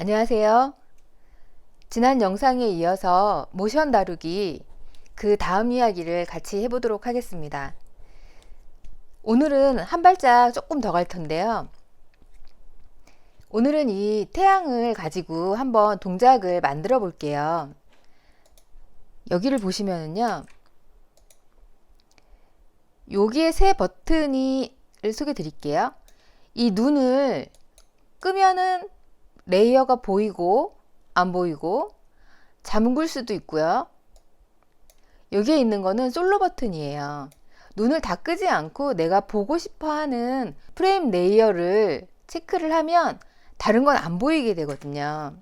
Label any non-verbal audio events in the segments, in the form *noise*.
안녕하세요. 지난 영상에 이어서 모션 다루기 그 다음 이야기를 같이 해보도록 하겠습니다. 오늘은 한 발짝 조금 더 갈 텐데요. 오늘은 이 태양을 가지고 한번 동작을 만들어 볼게요. 여기를 보시면은요. 여기에 세 버튼이 를 소개 드릴게요. 이 눈을 끄면은 레이어가 보이고 안 보이고 잠글 수도 있고요. 여기에 있는 거는 솔로 버튼이에요. 눈을 다 끄지 않고 내가 보고 싶어 하는 프레임 레이어를 체크를 하면 다른 건 안 보이게 되거든요.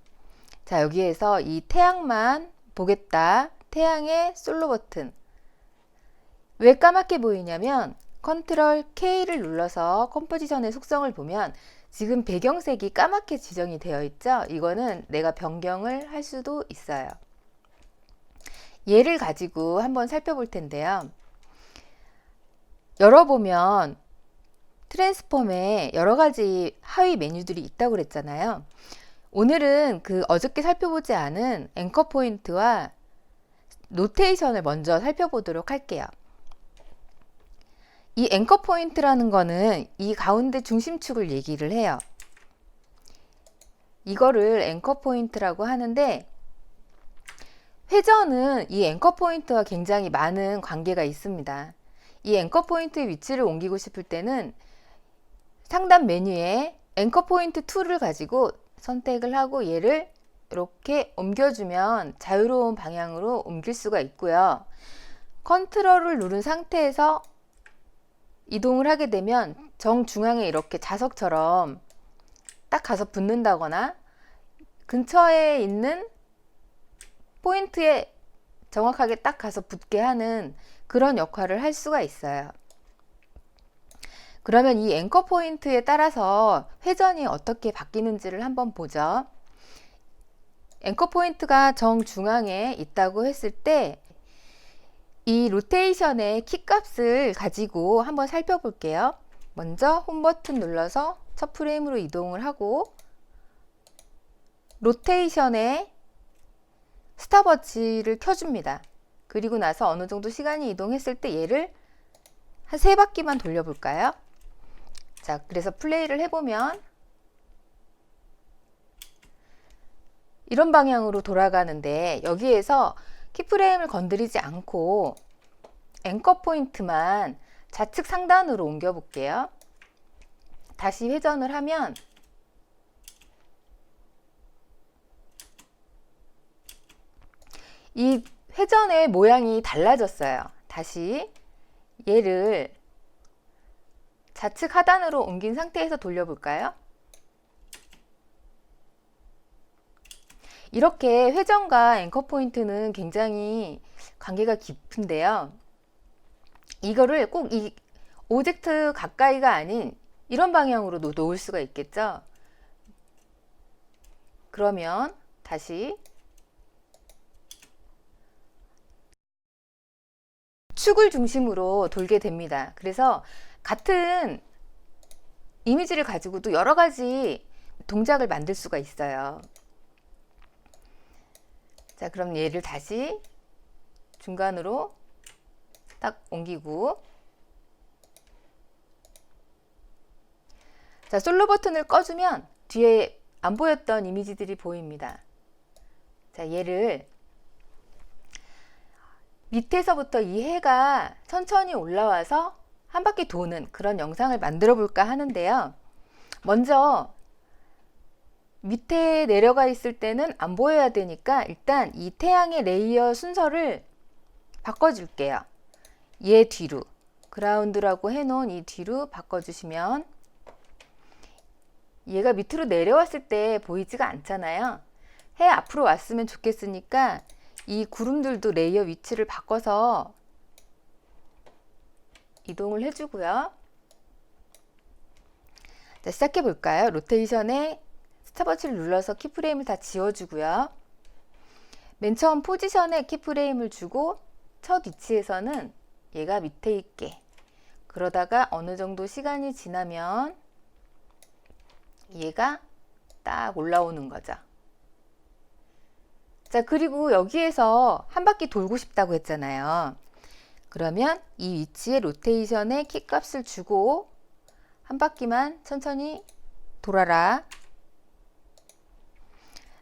자, 여기에서 이 태양만 보겠다. 태양의 솔로 버튼. 왜 까맣게 보이냐면 컨트롤 K를 눌러서 컴포지션의 속성을 보면 지금 배경색이 까맣게 지정이 되어 있죠. 이거는 내가 변경을 할 수도 있어요. 얘를 가지고 한번 살펴볼 텐데요. 열어보면 트랜스폼에 여러 가지 하위 메뉴들이 있다고 그랬잖아요. 오늘은 그 어저께 살펴보지 않은 앵커 포인트와 노테이션을 먼저 살펴보도록 할게요. 이 앵커 포인트라는 거는 이 가운데 중심축을 얘기를 해요. 이거를 앵커 포인트라고 하는데 회전은 이 앵커 포인트와 굉장히 많은 관계가 있습니다. 이 앵커 포인트의 위치를 옮기고 싶을 때는 상단 메뉴에 앵커 포인트 툴을 가지고 선택을 하고 얘를 이렇게 옮겨주면 자유로운 방향으로 옮길 수가 있고요. 컨트롤을 누른 상태에서 이동을 하게 되면 정중앙에 이렇게 자석처럼 딱 가서 붙는다거나 근처에 있는 포인트에 정확하게 딱 가서 붙게 하는 그런 역할을 할 수가 있어요. 그러면 이 앵커 포인트에 따라서 회전이 어떻게 바뀌는지를 한번 보죠. 앵커 포인트가 정중앙에 있다고 했을 때 이 로테이션의 키 값을 가지고 한번 살펴볼게요. 먼저 홈 버튼 눌러서 첫 프레임으로 이동을 하고 로테이션의 스탑워치를 켜줍니다. 그리고 나서 어느 정도 시간이 이동했을 때 얘를 한 세 바퀴만 돌려볼까요? 자, 그래서 플레이를 해보면 이런 방향으로 돌아가는데 여기에서 키프레임을 건드리지 않고 앵커 포인트만 좌측 상단으로 옮겨 볼게요. 다시 회전을 하면 이 회전의 모양이 달라졌어요. 다시 얘를 좌측 하단으로 옮긴 상태에서 돌려볼까요? 이렇게 회전과 앵커 포인트는 굉장히 관계가 깊은데요. 이거를 꼭 이 오젝트 가까이가 아닌 이런 방향으로 놓을 수가 있겠죠. 그러면 다시 축을 중심으로 돌게 됩니다. 그래서 같은 이미지를 가지고도 여러 가지 동작을 만들 수가 있어요. 자, 그럼 얘를 다시 중간으로 딱 옮기고 자, 솔로 버튼을 꺼주면 뒤에 안 보였던 이미지들이 보입니다. 자, 얘를 밑에서부터 이 해가 천천히 올라와서 한 바퀴 도는 그런 영상을 만들어 볼까 하는데요. 먼저 밑에 내려가 있을 때는 안 보여야 되니까 일단 이 태양의 레이어 순서를 바꿔줄게요. 얘 뒤로 그라운드라고 해놓은 이 뒤로 바꿔주시면 얘가 밑으로 내려왔을 때 보이지가 않잖아요. 해 앞으로 왔으면 좋겠으니까 이 구름들도 레이어 위치를 바꿔서 이동을 해주고요. 자, 시작해 볼까요? 로테이션에 스탑워치를 눌러서 키프레임을 다 지워주고요. 맨 처음 포지션에 키프레임을 주고 첫 위치에서는 얘가 밑에 있게 그러다가 어느 정도 시간이 지나면 얘가 딱 올라오는 거죠. 자, 그리고 여기에서 한 바퀴 돌고 싶다고 했잖아요. 그러면 이 위치에 로테이션의 키 값을 주고 한 바퀴만 천천히 돌아라.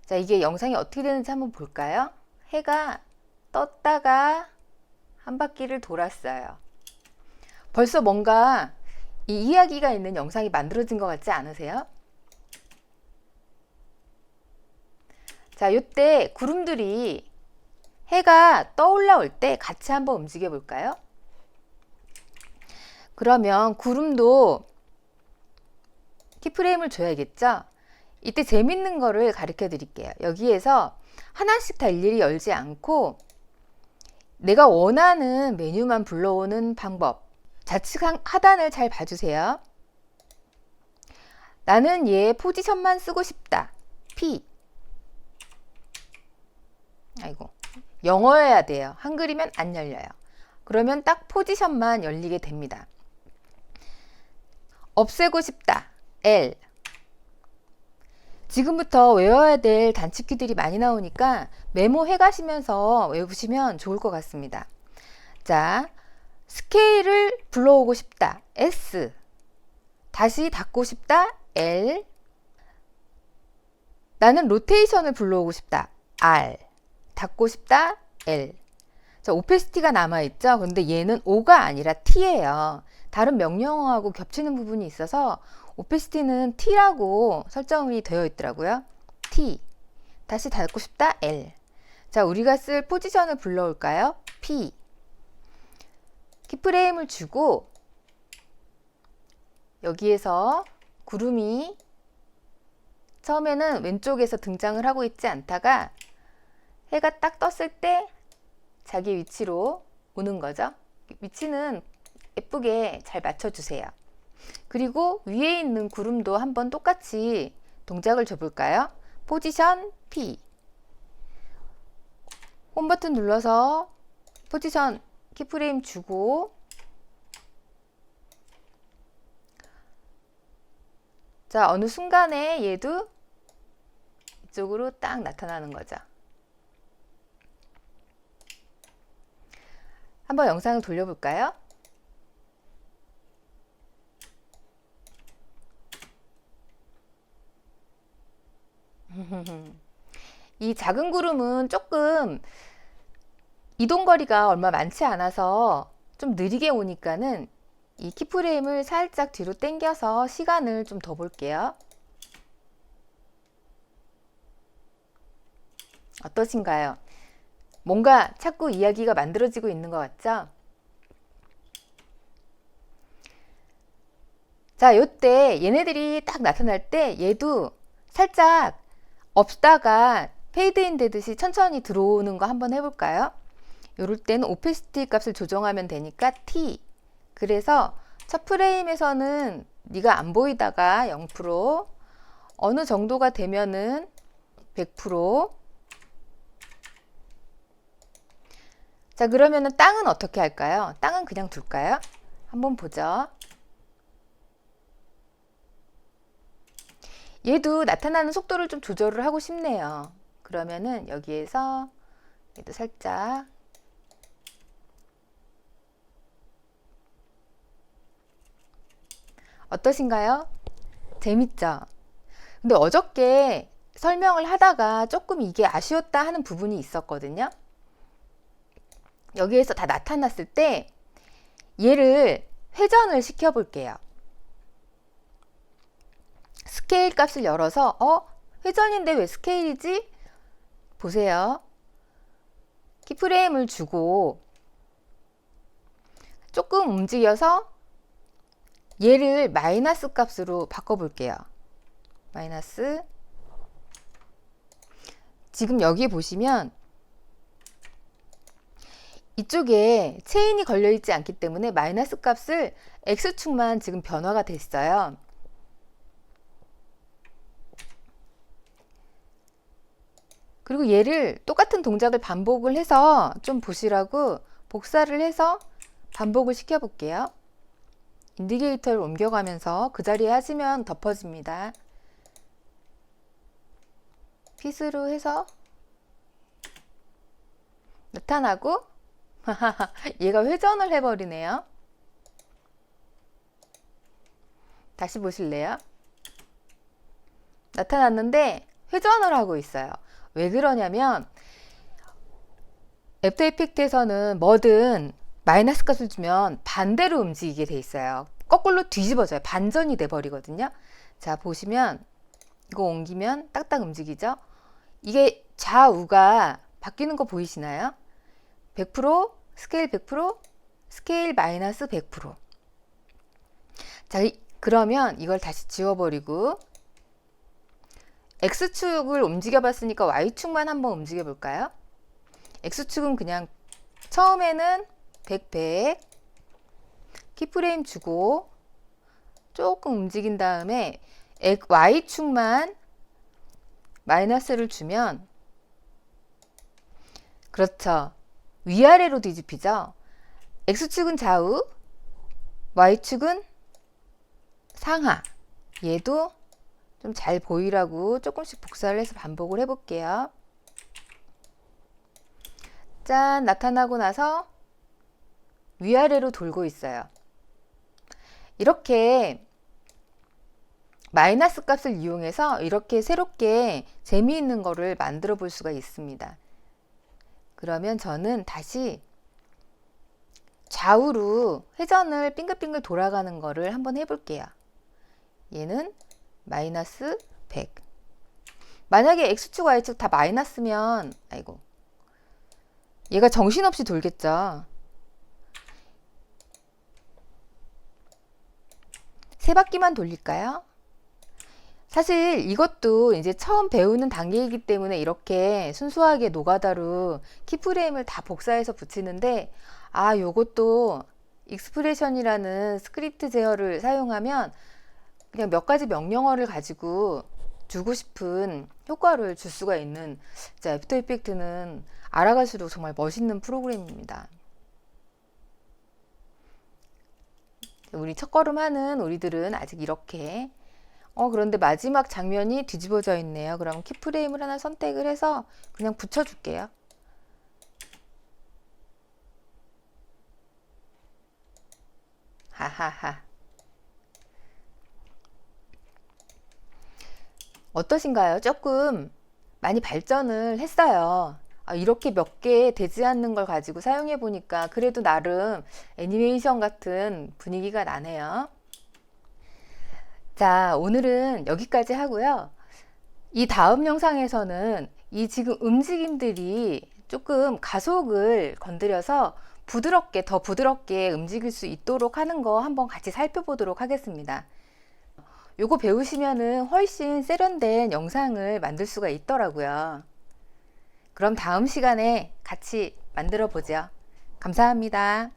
자, 이게 영상이 어떻게 되는지 한번 볼까요? 해가 떴다가 한 바퀴를 돌았어요. 벌써 뭔가 이 이야기가 있는 영상이 만들어진 것 같지 않으세요? 자, 이때 구름들이 해가 떠올라올 때 같이 한번 움직여 볼까요? 그러면 구름도 키프레임을 줘야겠죠? 이때 재밌는 거를 가르쳐 드릴게요. 여기에서 하나씩 다 일일이 열지 않고 내가 원하는 메뉴만 불러오는 방법. 좌측 하단을 잘 봐주세요. 나는 얘 포지션만 쓰고 싶다. P. 아이고. 영어여야 돼요. 한글이면 안 열려요. 그러면 딱 포지션만 열리게 됩니다. 없애고 싶다. L. 지금부터 외워야 될 단축키들이 많이 나오니까 메모해 가시면서 외우시면 좋을 것 같습니다. 자, 스케일을 불러오고 싶다. S. 다시 닫고 싶다. L. 나는 로테이션을 불러오고 싶다. R. 닫고 싶다. L. 자, 오페시티가 남아있죠? 근데 얘는 O가 아니라 T예요. 다른 명령어하고 겹치는 부분이 있어서 오페시티는 T라고 설정이 되어 있더라고요. T. 다시 닫고 싶다. L. 자, 우리가 쓸 포지션을 불러올까요? P. 키프레임을 주고 여기에서 구름이 처음에는 왼쪽에서 등장을 하고 있지 않다가 해가 딱 떴을 때 자기 위치로 오는 거죠. 위치는 예쁘게 잘 맞춰주세요. 그리고 위에 있는 구름도 한번 똑같이 동작을 줘볼까요? 포지션 P 홈 버튼 눌러서 포지션 키프레임 주고 자 어느 순간에 얘도 이쪽으로 딱 나타나는 거죠. 한번 영상을 돌려볼까요? *laughs* 이 작은 구름은 조금 이동거리가 얼마 많지 않아서 좀 느리게 오니까는 이 키프레임을 살짝 뒤로 당겨서 시간을 좀 더 볼게요. 어떠신가요? 뭔가 자꾸 이야기가 만들어지고 있는 것 같죠? 자, 요때 얘네들이 딱 나타날 때 얘도 살짝 없다가 페이드인 되듯이 천천히 들어오는 거 한번 해볼까요? 이럴 때는 오페시티 값을 조정하면 되니까 T 그래서 첫 프레임에서는 네가 안 보이다가 0% 어느 정도가 되면은 100% 자, 그러면은 땅은 어떻게 할까요? 땅은 그냥 둘까요? 한번 보죠. 얘도 나타나는 속도를 좀 조절을 하고 싶네요. 그러면은 여기에서 얘도 살짝 어떠신가요? 재밌죠? 근데 어저께 설명을 하다가 조금 이게 아쉬웠다 하는 부분이 있었거든요. 여기에서 다 나타났을 때 얘를 회전을 시켜 볼게요. 스케일 값을 열어서 어? 회전인데 왜 스케일이지? 보세요. 키프레임을 주고 조금 움직여서 얘를 마이너스 값으로 바꿔볼게요. 마이너스 지금 여기 보시면 이쪽에 체인이 걸려 있지 않기 때문에 마이너스 값을 x축만 지금 변화가 됐어요. 그리고 얘를 똑같은 동작을 반복을 해서 좀 보시라고 복사를 해서 반복을 시켜 볼게요. 인디게이터를 옮겨가면서 그 자리에 하시면 덮어집니다. 핏으로 해서 나타나고 *laughs* 얘가 회전을 해버리네요. 다시 보실래요? 나타났는데 회전을 하고 있어요. 왜 그러냐면 애프터 이펙트에서는 뭐든 마이너스 값을 주면 반대로 움직이게 돼 있어요. 거꾸로 뒤집어져요. 반전이 돼 버리거든요. 자, 보시면 이거 옮기면 딱딱 움직이죠? 이게 좌우가 바뀌는 거 보이시나요? 100% 스케일 100% 스케일 마이너스 100% 자, 이- 그러면 이걸 다시 지워버리고 X축을 움직여 봤으니까 Y축만 한번 움직여 볼까요? X축은 그냥 처음에는 100, 100 키프레임 주고 조금 움직인 다음에 Y축만 마이너스를 주면 그렇죠. 위아래로 뒤집히죠. X축은 좌우, Y축은 상하. 얘도 좀 잘 보이라고 조금씩 복사를 해서 반복을 해볼게요. 짠, 나타나고 나서 위아래로 돌고 있어요. 이렇게 마이너스 값을 이용해서 이렇게 새롭게 재미있는 거를 만들어 볼 수가 있습니다. 그러면 저는 다시 좌우로 회전을 빙글빙글 돌아가는 거를 한번 해볼게요. 얘는 마이너스 100. 만약에 X축, Y축 다 마이너스면, 아이고. 얘가 정신없이 돌겠죠. 세 바퀴만 돌릴까요? 사실 이것도 이제 처음 배우는 단계이기 때문에 이렇게 순수하게 노가다로 키프레임을 다 복사해서 붙이는데 아 요것도 익스프레션이라는 스크립트 제어를 사용하면 그냥 몇 가지 명령어를 가지고 주고 싶은 효과를 줄 수가 있는 진짜 애프터 이펙트는 알아갈수록 정말 멋있는 프로그램입니다. 우리 첫걸음 하는 우리들은 아직 이렇게 어 그런데 마지막 장면이 뒤집어져 있네요. 그럼 키프레임을 하나 선택을 해서 그냥 붙여줄게요. 하하하. 어떠신가요? 조금 많이 발전을 했어요. 아, 이렇게 몇 개 되지 않는 걸 가지고 사용해 보니까 그래도 나름 애니메이션 같은 분위기가 나네요. 자, 오늘은 여기까지 하고요. 이 다음 영상에서는 이 지금 움직임들이 조금 가속을 건드려서 부드럽게, 더 부드럽게 움직일 수 있도록 하는 거 한번 같이 살펴보도록 하겠습니다. 요거 배우시면은 훨씬 세련된 영상을 만들 수가 있더라고요. 그럼 다음 시간에 같이 만들어 보죠. 감사합니다.